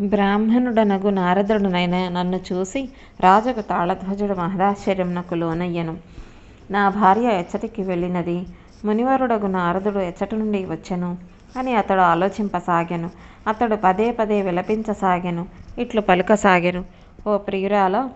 బ్రాహ్మణుడనగు నారదుడునైన నన్ను చూసి రాజుకు తాళధ్వజుడు మహదాశ్చర్యంనకు లోనయ్యను. నా భార్య ఎచ్చటికి వెళ్ళినది. మునివరుడగు నారదుడు ఎచ్చటి నుండి వచ్చెను అని అతడు ఆలోచింపసాగాను. అతడు పదే పదే విలపించసాగాను. ఇట్లు పలుకసాగాను. ఓ ప్రియురాల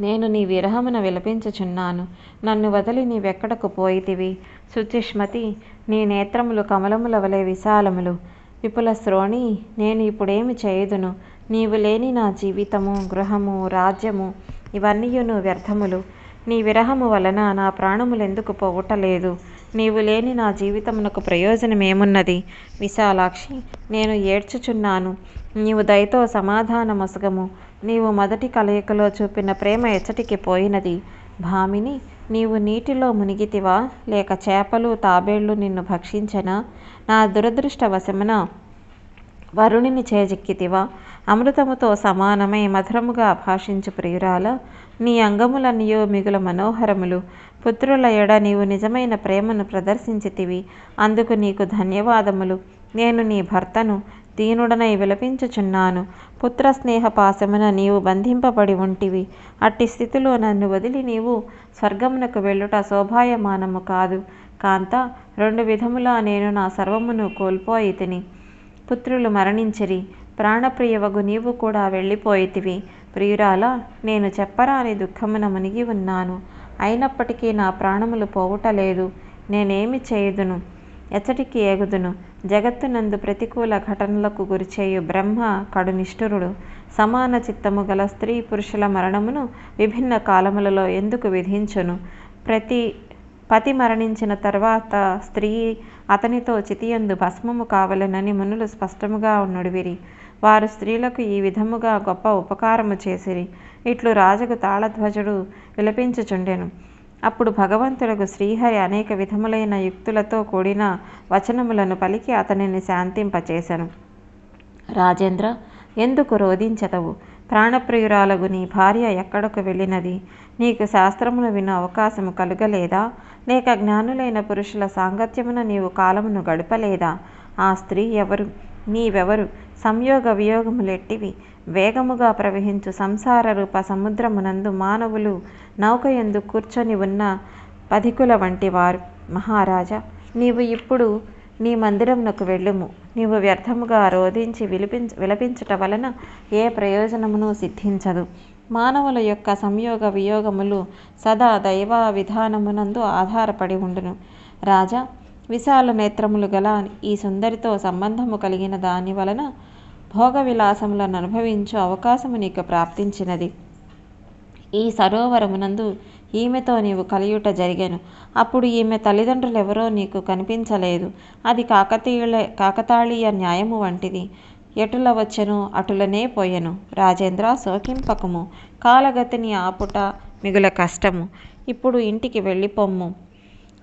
నేను నీ విరహమున విలపించుచున్నాను. నన్ను వదిలి నీవెక్కడకు పోయితివి? శుచిష్మతి నీ నేత్రములు కమలముల వలె విశాలములు. విపుల శ్రోణి నేను ఇప్పుడేమి చేయుదును? నీవు లేని నా జీవితము గృహము రాజ్యము ఇవన్నీయును వ్యర్థములు. నీ విరహము వలన నా ప్రాణములెందుకు పోవుటలేదు? నీవు లేని నా జీవితమునకు ప్రయోజనమేమున్నది? విశాలాక్షి నేను ఏడ్చుచున్నాను. నీవు దయతో సమాధానమసగము. నీవు మొదటి కలయికలో చూపిన ప్రేమ ఎచ్చటికి పోయినది. భామిని నీవు నీటిలో మునిగితివా? లేక చేపలు తాబేళ్ళు నిన్ను భక్షించనా? నా దురదృష్టవశమున వరుణిని చేజిక్కితివా? అమృతముతో సమానమై మధురముగా భాషించు ప్రియురాల నీ అంగములన్నయో మిగుల మనోహరములు. పుత్రుల ఎడ నీవు నిజమైన ప్రేమను ప్రదర్శించితివి. అందుకు నీకు ధన్యవాదములు. నేను నీ భర్తను దీనుడనై విలపించుచున్నాను. పుత్ర స్నేహ పాశమున నీవు బంధింపబడి ఉంటివి. అట్టి స్థితిలో నన్ను వదిలి నీవు స్వర్గమునకు వెళ్ళుట శోభాయమానము కాదు. కాంత రెండు విధములా నేను నా సర్వమును కోల్పోయి తిని పుత్రులు మరణించిరి. ప్రాణప్రియవగు నీవు కూడా వెళ్ళిపోయితివి. ప్రియురాల నేను చెప్పరాని దుఃఖమున మునిగి ఉన్నాను. అయినప్పటికీ నా ప్రాణములు పోవుటలేదు. నేనేమి చేయుదును? ఎచ్చటికి ఏగుదును? జగత్తునందు ప్రతికూల ఘటనలకు గురిచేయు బ్రహ్మ కడు నిష్ఠురుడు సమాన చిత్తము గల స్త్రీ పురుషుల మరణమును విభిన్న కాలములలో ఎందుకు విధించును? ప్రతి పతి మరణించిన తర్వాత స్త్రీ అతనితో చితియందు భస్మము కావలెనని మునులు స్పష్టముగా నుడివిరి వారు. స్త్రీలకు ఈ విధముగా గొప్ప ఉపకారము చేసిరి. ఇట్లు రాజుకు తాళధ్వజుడు విలపించుచుండెను. అప్పుడు భగవంతులకు శ్రీహరి అనేక విధములైన యుక్తులతో కూడిన వచనములను పలికి అతనిని శాంతింపచేశాను రాజేంద్ర ఎందుకు రోధించదవు? ప్రాణప్రియురాలగు నీ భార్య ఎక్కడకు వెళ్ళినది? నీకు శాస్త్రమును విను అవకాశము కలుగలేదా? లేక జ్ఞానులైన పురుషుల సాంగత్యమున నీవు కాలమును గడపలేదా? ఆ స్త్రీ ఎవరు? నీవెవరు? సంయోగ వియోగములెట్టివి? వేగముగా ప్రవహించు సంసార రూప సముద్రమునందు మానవులు నౌకయందు కూర్చొని ఉన్న పధికుల వంటి వారు. మహారాజా నీవు ఇప్పుడు నీ మందిరమునకు వెళ్ళుము. నీవు వ్యర్థముగా రోధించి విలిపించ విలపించుట వలన ఏ ప్రయోజనమును సిద్ధించదు. మానవుల యొక్క సంయోగ వియోగములు సదా దైవ విధానమునందు ఆధారపడి ఉండును. రాజా విశాల నేత్రములు గల ఈ సుందరితో సంబంధము కలిగిన దాని వలన భోగ విలాసములను అనుభవించు అవకాశము నీకు ప్రాప్తించినది. ఈ సరోవరమునందు ఈమెతో నీవు కలియుట జరిగెను. అప్పుడు ఈమె తల్లిదండ్రులెవరో నీకు కనిపించలేదు. అది కాకతీయుల కాకతాళీయ న్యాయము వంటిది. ఎటుల వచ్చెను అటులనే పోయెను. రాజేంద్ర శోకింపకము. కాలగతిని ఆపుట మిగుల కష్టము. ఇప్పుడు ఇంటికి వెళ్ళిపొమ్ము.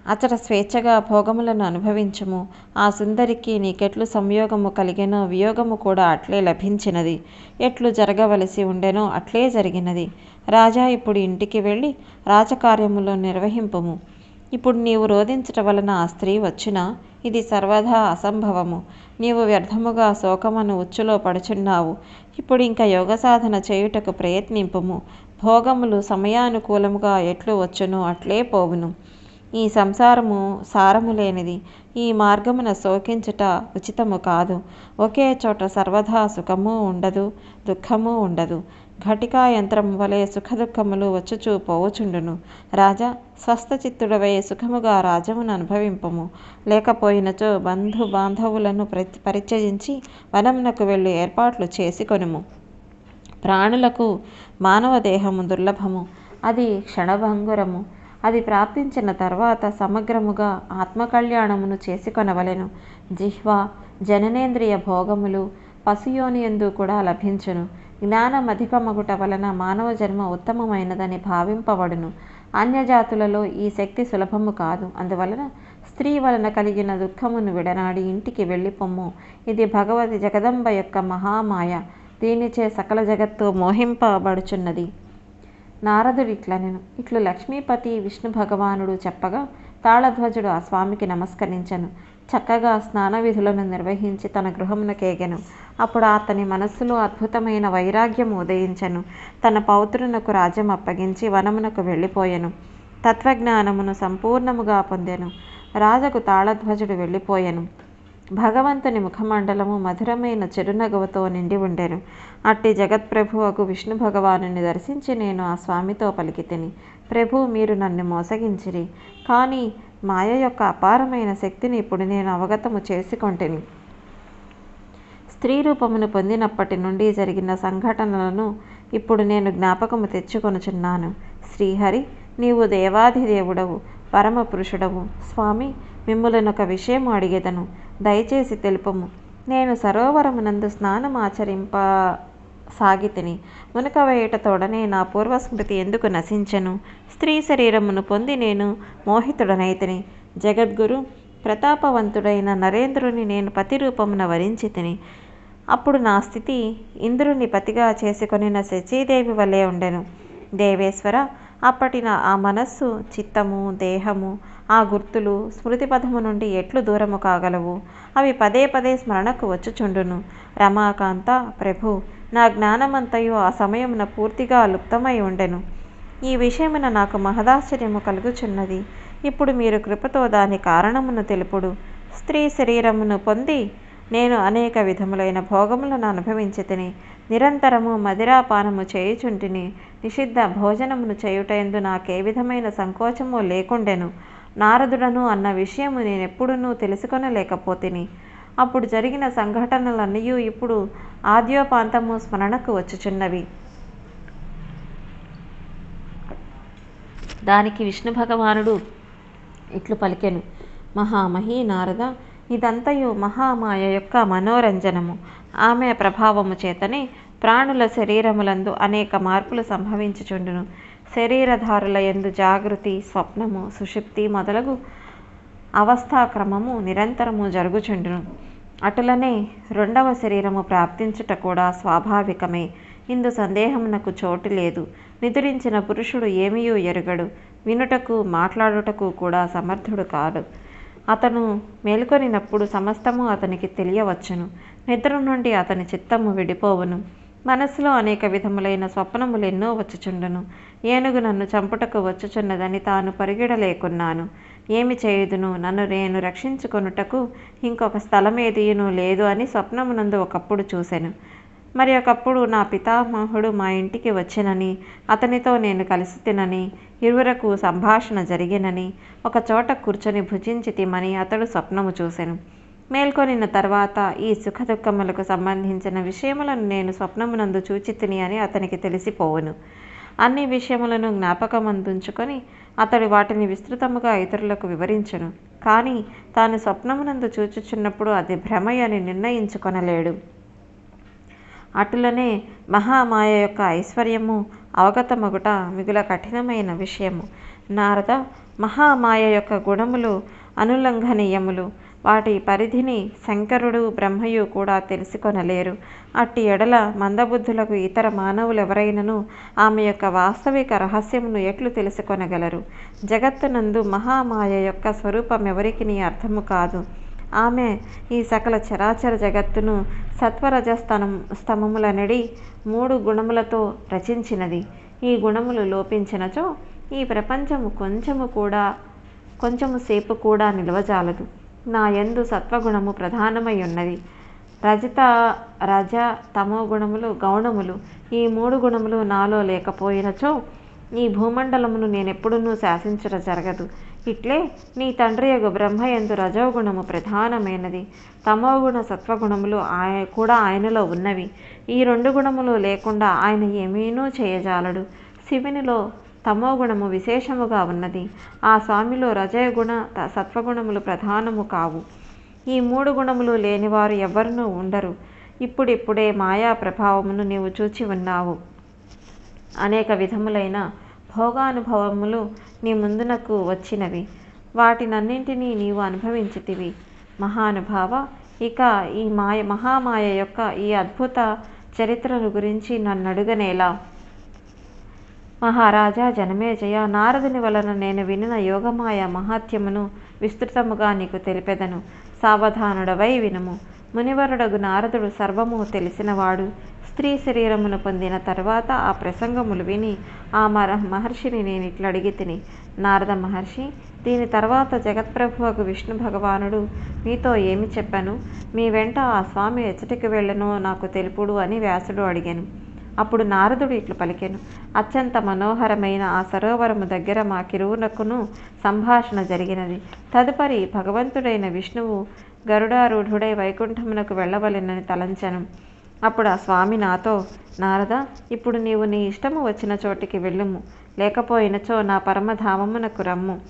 అతడ స్వేచ్ఛగా భోగములను అనుభవించము. ఆ సుందరికి నీకెట్లు సంయోగము కలిగెనో వియోగము కూడా అట్లే లభించినది. ఎట్లు జరగవలసి ఉండెనో అట్లే జరిగినది. రాజా ఇప్పుడు ఇంటికి వెళ్ళి రాజకార్యములో నిర్వహింపము. ఇప్పుడు నీవు రోధించట వలన ఆ స్త్రీ వచ్చినా ఇది సర్వదా అసంభవము. నీవు వ్యర్థముగా శోకమును ఉచ్చులో పడుచున్నావు. ఇప్పుడు ఇంకా యోగ సాధన చేయుటకు ప్రయత్నింపము. భోగములు సమయానుకూలముగా ఎట్లు వచ్చునో అట్లే పోవును. ఈ సంసారము సారము లేనిది ఈ మార్గమున శోకించుట ఉచితము కాదు. ఒకే చోట సర్వదా సుఖము ఉండదు దుఃఖము ఉండదు. ఘటికా యంత్రము వలె సుఖదుఖములు వచ్చుచూ పోవుచుండును. రాజా స్వస్థచిత్తుడవై సుఖముగా రాజ్యమును అనుభవింపము. లేకపోయినచో బంధు బాంధవులను పరిచయించి వనమునకు వెళ్ళి ఏర్పాట్లు చేసుకొనుము. ప్రాణులకు మానవ దేహము దుర్లభము. అది క్షణభంగురము. అది ప్రాప్తించిన తర్వాత సమగ్రముగా ఆత్మకళ్యాణమును చేసుకొనవలెను. జిహ్వ జననేంద్రియ భోగములు పశుయోనియందు కూడా లభించును. జ్ఞానం అధికమగుట వలన మానవ జన్మ ఉత్తమమైనదని భావింపబడును. అన్యజాతులలో ఈ శక్తి సులభము కాదు. అందువలన స్త్రీ వలన కలిగిన దుఃఖమును విడనాడి ఇంటికి వెళ్ళిపొమ్ము. ఇది భగవతి జగదంబ యొక్క మహామాయ. దీనిచే సకల జగత్తు మోహింపబడుచున్నది. నారదుడిట్లనెను. ఇట్లు లక్ష్మీపతి విష్ణు భగవానుడు చెప్పగా తాళధ్వజుడు ఆ స్వామికి నమస్కరించెను. చక్కగా స్నాన విధులను నిర్వహించి తన గృహమునకేగెను. అప్పుడు అతని మనస్సులో అద్భుతమైన వైరాగ్యం ఉదయించెను. తన పౌత్రునకు రాజ్యం అప్పగించి వనమునకు వెళ్ళిపోయెను. తత్వజ్ఞానమును సంపూర్ణముగా పొందెను. రాజకు తాళధ్వజుడు వెళ్ళిపోయెను. భగవంతుని ముఖమండలము మధురమైన చిరునగవతో నిండి ఉండెను. అట్టి జగత్ప్రభువకు విష్ణు భగవానుని దర్శించి నేను ఆ స్వామితో పలికితిని. ప్రభు మీరు నన్ను మోసగించిరి. కానీ మాయ యొక్క అపారమైన శక్తిని ఇప్పుడు నేను అవగతము చేసుకొంటిని. స్త్రీ రూపమును పొందినప్పటి నుండి జరిగిన సంఘటనలను ఇప్పుడు నేను జ్ఞాపకము తెచ్చుకొనుచున్నాను. శ్రీహరి నీవు దేవాధిదేవుడవు పరమ పురుషుడవు స్వామి మిమ్ములనొక విషయం అడిగేదను. దయచేసి తెలుపము. నేను సరోవరమునందు స్నానం ఆచరింప సాగితిని. మునక వేయటతోడనే నా పూర్వస్మృతి ఎందుకు నశించెను? స్త్రీ శరీరమును పొంది నేను మోహితుడనైతిని. జగద్గురు ప్రతాపవంతుడైన నరేంద్రుని నేను పతి రూపమున వరించి తిని అప్పుడు నా స్థితి ఇంద్రుని పతిగా చేసుకొనిన శచీదేవి వలె ఉండెను. దేవేశ్వర అప్పటి నా ఆ మనస్సు చిత్తము దేహము ఆ గుర్తులు స్మృతిపథము నుండి ఎట్లు దూరము కాగలవు? అవి పదే పదే స్మరణకు వచ్చుచుండును. రమాకాంత ప్రభు నా జ్ఞానమంతయు ఆ సమయమున పూర్తిగా లుప్తమై ఉండెను. ఈ విషయమున నాకు మహదాశ్చర్యము కలుగుచున్నది. ఇప్పుడు మీరు కృపతో దాని కారణమును తెలుపుడు. స్త్రీ శరీరమును పొంది నేను అనేక విధములైన భోగములను అనుభవించి తిని నిరంతరము మదిరాపానము చేయుచుంటిని. నిషిద్ధ భోజనమును చేయుటందు నాకే విధమైన సంకోచము లేకుండెను. నారదుడను అన్న విషయము నేనెప్పుడునూ తెలుసుకొనలేకపోతిని. అప్పుడు జరిగిన సంఘటనలన్నీ ఇప్పుడు ఆద్యోపాంతము స్మరణకు వచ్చుచున్నవి. దానికి విష్ణు భగవానుడు ఇట్లు పలికెను. మహామహి నారద ఇదంతయు మహామాయ యొక్క మనోరంజనము. ఆమె ప్రభావము చేతనే ప్రాణుల శరీరములందు అనేక మార్పులు సంభవించుచుండును. శరీరధారుల ఎందు జాగృతి స్వప్నము సుషుప్తి మొదలగు అవస్థాక్రమము నిరంతరము జరుగుచుండును. అటులనే రెండవ శరీరము ప్రాప్తించుట కూడా స్వాభావికమే. ఇందు సందేహమునకు చోటు లేదు. నిద్రించిన పురుషుడు ఏమీయూ ఎరుగడు. వినుటకు మాట్లాడుటకు కూడా సమర్థుడు కాడు. అతను మేల్కొనినప్పుడు సమస్తము అతనికి తెలియవచ్చును. నిద్ర నుండి అతని చిత్తము విడిపోవును. మనస్సులో అనేక విధములైన స్వప్నములు ఎన్నో వచ్చుచుండును. ఏనుగు నన్ను చంపుటకు వచ్చుచున్నదని తాను పరిగెడలేకున్నాను. ఏమి చేయుదును? నన్ను నేను రక్షించుకొనుటకు ఇంకొక స్థలమేదియును లేదు అని స్వప్నమునందు ఒకప్పుడు చూశాను మరి ఒకప్పుడు నా పితామహుడు మా ఇంటికి వచ్చినని అతనితో నేను కలిసి తినని ఇరువురకు సంభాషణ జరిగినని ఒక చోట కూర్చొని భుజించి తిమని అతడు స్వప్నము చూశాను మేల్కొనిన తర్వాత ఈ సుఖదుఖములకు సంబంధించిన విషయములను నేను స్వప్నమునందు చూచి తిని అని అతనికి తెలిసిపోవును. అన్ని విషయములను జ్ఞాపకమందుంచుకొని అతడు వాటిని విస్తృతముగా ఇతరులకు వివరించెను. కానీ తాను స్వప్నమునందు చూచుచున్నప్పుడు అది భ్రమయని నిర్ణయించుకొనలేడు. అటులనే మహామాయ యొక్క ఐశ్వర్యము అవగతమగుట మిగుల కఠినమైన విషయము. నారద మహామాయ యొక్క గుణములు అనులంఘనీయములు. వాటి పరిధిని శంకరుడు బ్రహ్మయు కూడా తెలుసుకొనలేరు. అట్టి ఎడల మందబుద్ధులకు ఇతర మానవులెవరైనను ఆమె యొక్క వాస్తవిక రహస్యమును ఎట్లు తెలుసుకొనగలరు? జగత్తునందు మహామాయ యొక్క స్వరూపం ఎవరికి అర్థము కాదు. ఆమె ఈ సకల చరాచర జగత్తును సత్వరజస్తనం స్తమములనడి మూడు గుణములతో రచించినది. ఈ గుణములు లోపించినచో ఈ ప్రపంచము కొంచెము కూడా కొంచెము సేపు కూడా నిలవజాలదు. నా యందు సత్వగుణము ప్రధానమై ఉన్నది. రజత రజ తమో గుణములు గౌణములు ఈ మూడు గుణములు నాలో లేకపోయినచో ఈ భూమండలమును నేనెప్పుడునూ శాసించట జరగదు. ఇట్లే నీ తండ్రి యొక్క బ్రహ్మయందు రజోగుణము ప్రధానమైనది. తమోగుణ సత్వగుణములు ఆయ కూడా ఆయనలో ఉన్నవి. ఈ రెండు గుణములు లేకుండా ఆయన ఏమీనూ చేయజాలడు. శివునిలో తమోగుణము విశేషముగా ఉన్నది. ఆ స్వామిలో రజయగుణ సత్వగుణములు ప్రధానము కావు. ఈ మూడు గుణములు లేనివారు ఎవరునూ ఉండరు. ఇప్పుడిప్పుడే మాయా ప్రభావమును నీవు చూచి ఉన్నావు. అనేక విధములైన భోగానుభవములు నీ ముందునకు వచ్చినవి. వాటినన్నింటినీ నీవు అనుభవించితివి. మహానుభావ ఇక ఈ మాయ మహామాయ యొక్క ఈ అద్భుత చరిత్రను గురించి నన్ను అడుగనేలా మహారాజా జనమేజయ నారదుని వలన నేను వినిన యోగమాయ మహాత్యమును విస్తృతముగా నీకు తెలిపెదను. సావధానుడవై వినుము. మునివరుడగు నారదుడు సర్వము తెలిసినవాడు. స్త్రీ శరీరమును పొందిన తర్వాత ఆ ప్రసంగములు విని ఆ మర మహర్షిని నేను ఇట్లా అడిగి తిని నారద మహర్షి దీని తర్వాత జగత్ప్రభువకు విష్ణు భగవానుడు మీతో ఏమి చెప్పను? మీ వెంట ఆ స్వామి ఎచ్చటికి వెళ్ళనో నాకు తెలుపుడు అని వ్యాసుడు అడిగాను. అప్పుడు నారదుడు ఇట్లు పలికెను. అత్యంత మనోహరమైన ఆ సరోవరము దగ్గర మా కిరువునకును సంభాషణ జరిగినది. తదుపరి భగవంతుడైన విష్ణువు గరుడారూఢుడై వైకుంఠమునకు వెళ్ళవలెనని తలంచను. అప్పుడు ఆ స్వామి నాతో నారద ఇప్పుడు నీవు నీ ఇష్టము వచ్చిన చోటికి వెళ్ళుము. లేకపోయినచో నా పరమధామమునకు రమ్ము.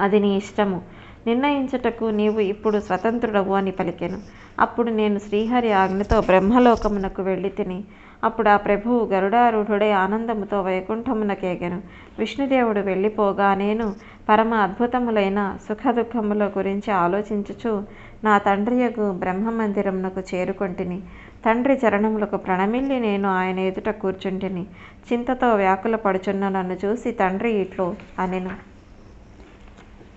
అది నీ ఇష్టము. నిర్ణయించుటకు నీవు ఇప్పుడు స్వతంత్రుడవు అని పలికెను. అప్పుడు నేను శ్రీహరి ఆజ్ఞతో బ్రహ్మలోకమునకు వెళ్ళి తిని అప్పుడు ఆ ప్రభువు గరుడారూఢుడై ఆనందముతో వైకుంఠమునకేగెను. విష్ణుదేవుడు వెళ్ళిపోగా నేను పరమ అద్భుతములైన సుఖదుఖముల గురించి ఆలోచించుచు నా తండ్రియగు బ్రహ్మమందిరమునకు చేరుకొంటిని. తండ్రి చరణములకు ప్రణమిల్లి నేను ఆయన ఎదుట కూర్చుంటిని. చింతతో వ్యాకుల పడుచున్న నన్ను చూసి తండ్రి ఇట్లు అనెను.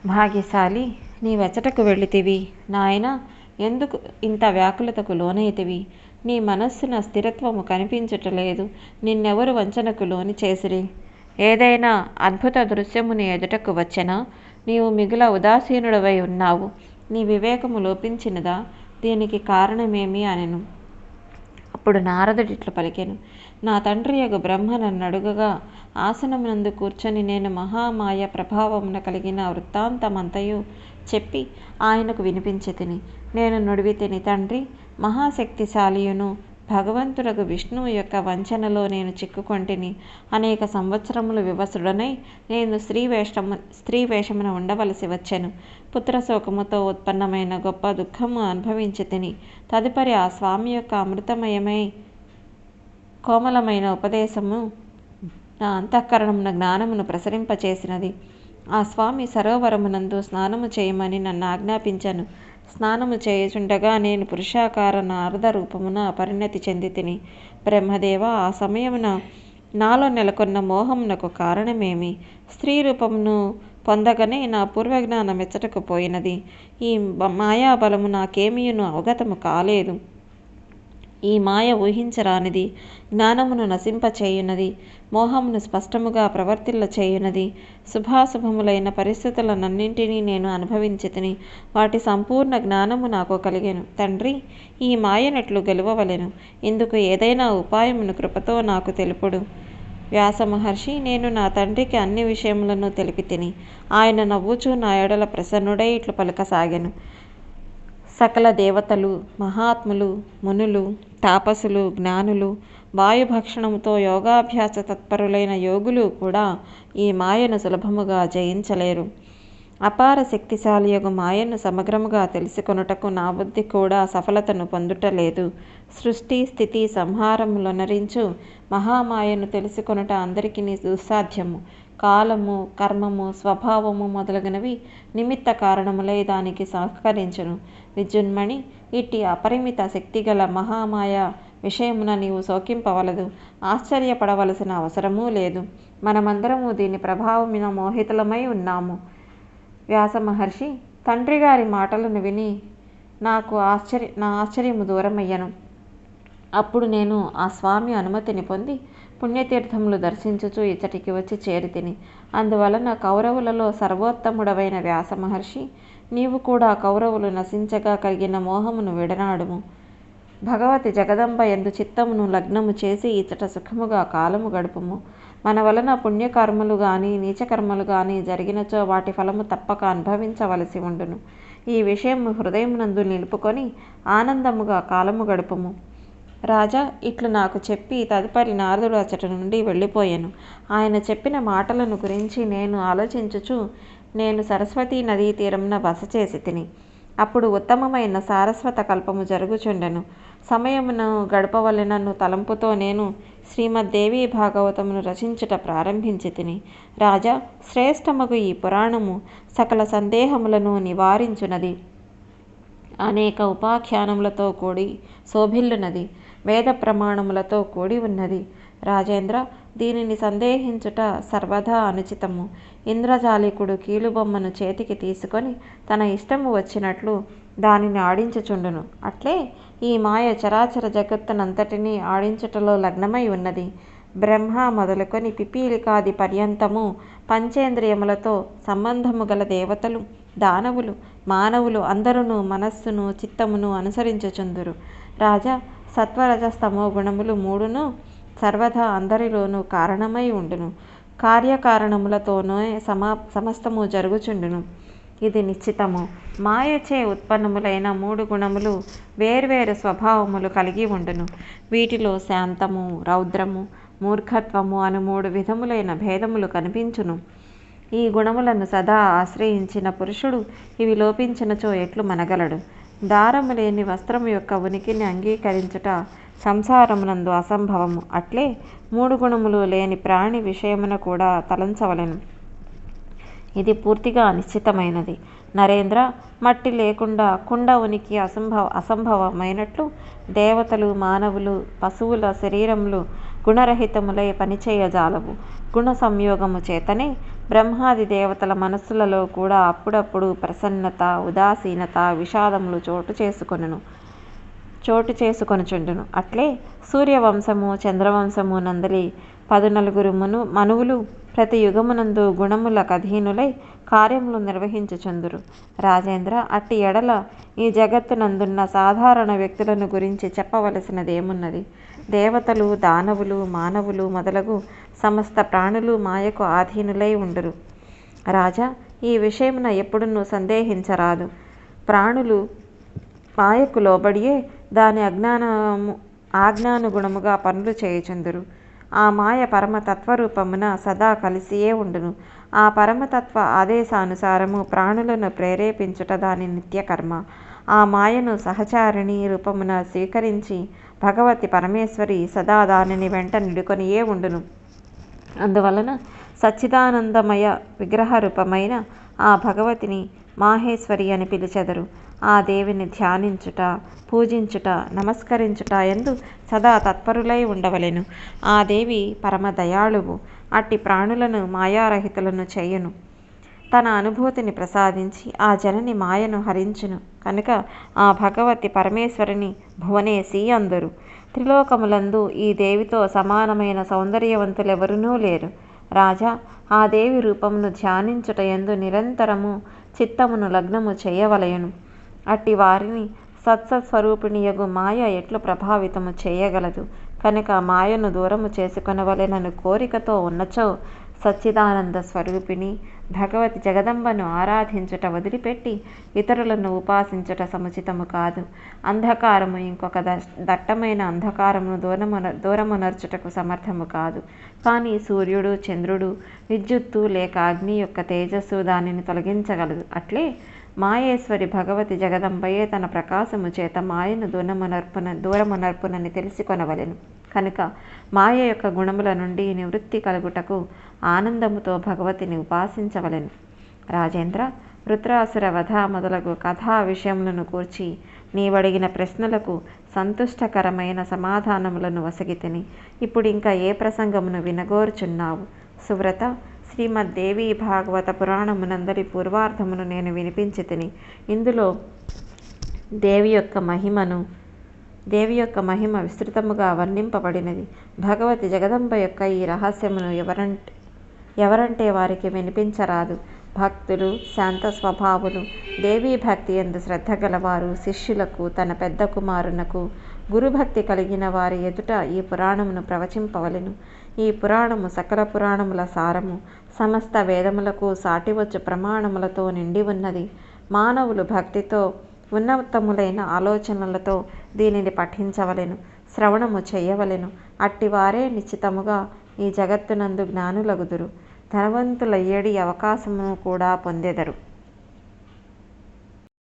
భాగ్యశాలి నీ వెచ్చటకు వెళ్ళితివి. నాయన ఎందుకు ఇంత వ్యాకులతకు లోనైతివి? నీ మనస్సున స్థిరత్వము కనిపించటలేదు. నిన్నెవరు వంచనకు లోని చేసిరి? ఏదైనా అద్భుత దృశ్యముని ఎదుటకు వచ్చెనా? నీవు మిగుల ఉదాసీనుడవై ఉన్నావు. నీ వివేకము లోపించినదా? దీనికి కారణమేమి అనెను? అప్పుడు నారదుడు ఇట్లు పలికెను. నా తండ్రి యొక్క బ్రహ్మ నన్ను ఆసనమునందు కూర్చొని నేను మహామాయ ప్రభావమున కలిగిన వృత్తాంతమంతయు చెప్పి ఆయనకు వినిపించి తిని నేను నుడివి తిని తండ్రి మహాశక్తిశాలియును భగవంతుడకు విష్ణువు యొక్క వంచనలో నేను చిక్కుకొంటిని. అనేక సంవత్సరములు వివసుడనై నేను స్త్రీ వేషము స్త్రీ వేషమున ఉండవలసి వచ్చెను. పుత్రశోకముతో ఉత్పన్నమైన గొప్ప దుఃఖము అనుభవించి తిని తదుపరి ఆ స్వామి యొక్క అమృతమయమై కోమలమైన ఉపదేశము నా అంతఃకరణమున జ్ఞానమును ప్రసరింపచేసినది. ఆ స్వామి సరోవరమునందు స్నానము చేయమని నన్ను ఆజ్ఞాపించాను. స్నానము చేయుచుండగా నేను పురుషాకార నారద రూపమున పరిణతి చెంది తిని బ్రహ్మదేవ ఆ సమయమున నాలో నెలకొన్న మోహమునకు కారణమేమి? స్త్రీ రూపమును పొందగనే నా పూర్వజ్ఞానం ఎచ్చటకు పోయినది. ఈ మాయాబలము నాకేమీయును అవగతము కాలేదు. ఈ మాయ ఊహించరానిది. జ్ఞానమును నశింపచేయునది. మోహమును స్పష్టముగా ప్రవర్తిల్ల చేయునది శుభాశుభములైన పరిస్థితులనన్నింటినీ నేను అనుభవించి తిని వాటి సంపూర్ణ జ్ఞానము నాకు కలిగెను. తండ్రి ఈ మాయనట్లు గెలువవలెను. ఇందుకు ఏదైనా ఉపాయమును కృపతో నాకు తెలుపుడు. వ్యాస మహర్షి నేను నా తండ్రికి అన్ని విషయములను తెలిపి తిని ఆయన నవ్వుచూ నా ఎడల ప్రసన్నుడై ఇట్లు పలకసాగాను. సకల దేవతలు మహాత్ములు మునులు తాపసులు జ్ఞానులు వాయుభక్షణముతో యోగాభ్యాస తత్పరులైన యోగులు కూడా ఈ మాయను సులభముగా జయించలేరు. అపార శక్తిశాలి యొక్క మాయను సమగ్రముగా తెలుసుకొనుటకు నా బుద్ధి కూడా సఫలతను పొందుటలేదు. సృష్టి స్థితి సంహారములనరించు మహామాయను తెలుసుకొనుట అందరికీ దుస్సాధ్యము కాలము కర్మము స్వభావము మొదలగునవి నిమిత్త కారణములై దానికి సహకరించును. విద్యున్మణి ఇట్టి అపరిమిత శక్తిగల మహామాయ విషయమున నీవు శోకింపవలదు. ఆశ్చర్యపడవలసిన అవసరమూ లేదు. మనమందరము దీని ప్రభావమున మోహితులమై ఉన్నాము. వ్యాస మహర్షి తండ్రి గారి మాటలను విని నాకు ఆశ్చర్య నా ఆశ్చర్యము దూరమయ్యను. అప్పుడు నేను ఆ స్వామి అనుమతిని పొంది పుణ్యతీర్థములు దర్శించుచు ఇచ్చటికి వచ్చి చేరితిని. అందువలన కౌరవులలో సర్వోత్తముడవైన వ్యాస మహర్షి నీవు కూడా కౌరవులు నశించగా కలిగిన మోహమును విడనాడుము. భగవతి జగదంబ ఎందు చిత్తమును లగ్నము చేసి ఇచ్చట సుఖముగా కాలము గడుపుము. మన వలన పుణ్యకర్మలు గాని నీచకర్మలు గాని జరిగినచో వాటి ఫలము తప్పక అనుభవించవలసి ఉండును. ఈ విషయము హృదయమునందు నిలుపుకొని ఆనందముగా కాలము గడుపుము. రాజా ఇట్లు నాకు చెప్పి తదుపరి నారదుడు అచ్చట నుండి వెళ్ళిపోయాను. ఆయన చెప్పిన మాటలను గురించి నేను ఆలోచించుచు నేను సరస్వతీ నదీ తీరమున బస చేసి తిని అప్పుడు ఉత్తమమైన సారస్వత కల్పము జరుగుచుండెను. సమయమును గడపవలెనను తలంపుతో నేను శ్రీమద్దేవి భాగవతమును రచించుట ప్రారంభించి తిని రాజా శ్రేష్టమగు ఈ పురాణము సకల సందేహములను నివారించునది. అనేక ఉపాఖ్యానములతో కూడి శోభిల్లునది. వేద ప్రమాణములతో కూడి ఉన్నది. రాజేంద్ర దీనిని సందేహించుట సర్వదా అనుచితము. ఇంద్రజాలికుడు కీలుబొమ్మను చేతికి తీసుకొని తన ఇష్టము వచ్చినట్లు దానిని ఆడించుచుండును. అట్లే ఈ మాయ చరాచర జగత్తునంతటినీ ఆడించుటలో లగ్నమై ఉన్నది. బ్రహ్మ మొదలుకొని పిపీలికాది పర్యంతము పంచేంద్రియములతో సంబంధము గల దేవతలు దానవులు మానవులు అందరును మనస్సును చిత్తమును అనుసరించుచుందురు. రాజా సత్వరజస్తమో గుణములు మూడును సర్వదా అందరిలోనూ కారణమై ఉండును. కార్యకారణములతోనే సమా సమస్తము జరుగుచుండును. ఇది నిశ్చితము. మాయచే ఉత్పన్నములైన మూడు గుణములు వేర్వేరు స్వభావములు కలిగి ఉండును. వీటిలో శాంతము రౌద్రము మూర్ఖత్వము అను మూడు విధములైన భేదములు కనిపించును. ఈ గుణములను సదా ఆశ్రయించిన పురుషుడు ఇవి లోపించినచో ఎట్లు మనగలడు? దారము లేని వస్త్రము యొక్క ఉనికిని అంగీకరించుట సంసారమునందు అసంభవము. అట్లే మూడు గుణములు లేని ప్రాణి విషయమున కూడా తలంచవలెను. ఇది పూర్తిగా అనిశ్చితమైనది నరేంద్ర మట్టి లేకుండా కుండ ఉనికి అసంభవ అసంభవమైనట్లు దేవతలు మానవులు పశువుల శరీరములు గుణరహితములై పనిచేయజాలవు. గుణ సంయోగము చేతనే బ్రహ్మాది దేవతల మనస్సులలో కూడా అప్పుడప్పుడు ప్రసన్నత ఉదాసీనత విషాదములు చోటు చేసుకొనును చోటు చేసుకొనుచుండును. అట్లే సూర్యవంశము చంద్రవంశము నందలి పదునలుగురు మును మనువులు ప్రతి యుగమునందు గుణములకు అధీనులై కార్యములు నిర్వహించుచుందురు. రాజేంద్ర అట్టి ఎడల ఈ జగత్తునందున్న సాధారణ వ్యక్తులను గురించి చెప్పవలసినదేమున్నది? దేవతలు దానవులు మానవులు మొదలగు సమస్త ప్రాణులు మాయకు ఆధీనులై ఉండురు. రాజా ఈ విషయమున ఎప్పుడునూ సందేహించరాదు. ప్రాణులు మాయకు లోబడియే దాని అజ్ఞానము ఆజ్ఞానుగుణముగా పనులు చేయుచుందురు. ఆ మాయ పరమతత్వరూపమున సదా కలిసియే ఉండును. ఆ పరమతత్వ ఆదేశానుసారము ప్రాణులను ప్రేరేపించుట దాని నిత్యకర్మ. ఆ మాయను సహచారిణి రూపమున స్వీకరించి భగవతి పరమేశ్వరి సదా దానిని వెంట నిడుకొనియే ఉండును. అందువలన సచ్చిదానందమయ విగ్రహరూపమైన ఆ భగవతిని మాహేశ్వరి అని పిలిచెదరు. ఆ దేవిని ధ్యానించుట పూజించుట నమస్కరించుట ఎందు సదా తత్పరులై ఉండవలెను. ఆ దేవి పరమ దయాళువు అట్టి ప్రాణులను మాయారహితులను చేయును. తన అనుభూతిని ప్రసాదించి ఆ జనని మాయను హరించును. కనుక ఆ భగవతి పరమేశ్వరిని భువనేసి అందరు త్రిలోకములందు ఈ దేవితో సమానమైన సౌందర్యవంతులెవరునూ లేరు. రాజా ఆ దేవి రూపమును ధ్యానించుట ఎందు నిరంతరము చిత్తమును లగ్నము చేయవలయను అట్టి వారిని సత్సస్వరూపిణియగు మాయ ఎట్లు ప్రభావితము చేయగలదు. కనుక మాయను దూరము చేసుకొనవలెనను కోరికతో ఉన్నచో సచ్చిదానంద స్వరూపిణి భగవతి జగదంబను ఆరాధించుట వదిలిపెట్టి ఇతరులను ఉపాసించుట సముచితము కాదు. అంధకారము ఇంకొక దట్టమైన అంధకారమును దూరమున దూరమునర్చుటకు సమర్థము కాదు. కానీ సూర్యుడు చంద్రుడు విద్యుత్తు లేక అగ్ని యొక్క తేజస్సు దానిని తొలగించగలదు. అట్లే మాయేశ్వరి భగవతి జగదంబయే తన ప్రకాశము చేత మాయను దూరమునర్పున దూరమునర్పునని తెలుసుకొనవలెను కనుక మాయ యొక్క గుణముల నుండి నివృత్తి కలుగుటకు ఆనందముతో భగవతిని ఉపాసించవలెను. రాజేంద్ర వృత్రాసుర వధ మొదలగు కథా విషయములను కూర్చి నీవడిగిన ప్రశ్నలకు సంతుష్టకరమైన సమాధానములను వసగితిని ఇప్పుడు ఇంకా ఏ ప్రసంగమును వినగోరుచున్నావు? సువ్రత శ్రీమద్దేవి భాగవత పురాణమునందరి పూర్వార్ధమును నేను వినిపించి తిని ఇందులో దేవి యొక్క మహిమను దేవి యొక్క మహిమ విస్తృతముగా వర్ణింపబడినది. భగవతి జగదంబ యొక్క ఈ రహస్యమును ఎవరంటే ఎవరంటే వారికి వినిపించరాదు. భక్తులు శాంత స్వభావులు దేవీ భక్తి ఎందు శ్రద్ధ గలవారు శిష్యులకు తన పెద్ద కుమారునకు గురుభక్తి కలిగిన వారి ఎదుట ఈ పురాణమును ప్రవచింపవలెను. ఈ పురాణము సకల పురాణముల సారము. సమస్త వేదములకు సాటివచ్చు ప్రమాణములతో నిండి ఉన్నది. మానవులు భక్తితో ఉన్నతములైన ఆలోచనలతో దీనిని పఠించవలెను శ్రవణము చేయవలెను. అట్టివారే నిశ్చితముగా ఈ జగత్తునందు జ్ఞానులగుదురు. ధనవంతులయ్యేడి అవకాశమును కూడా పొందెదరు.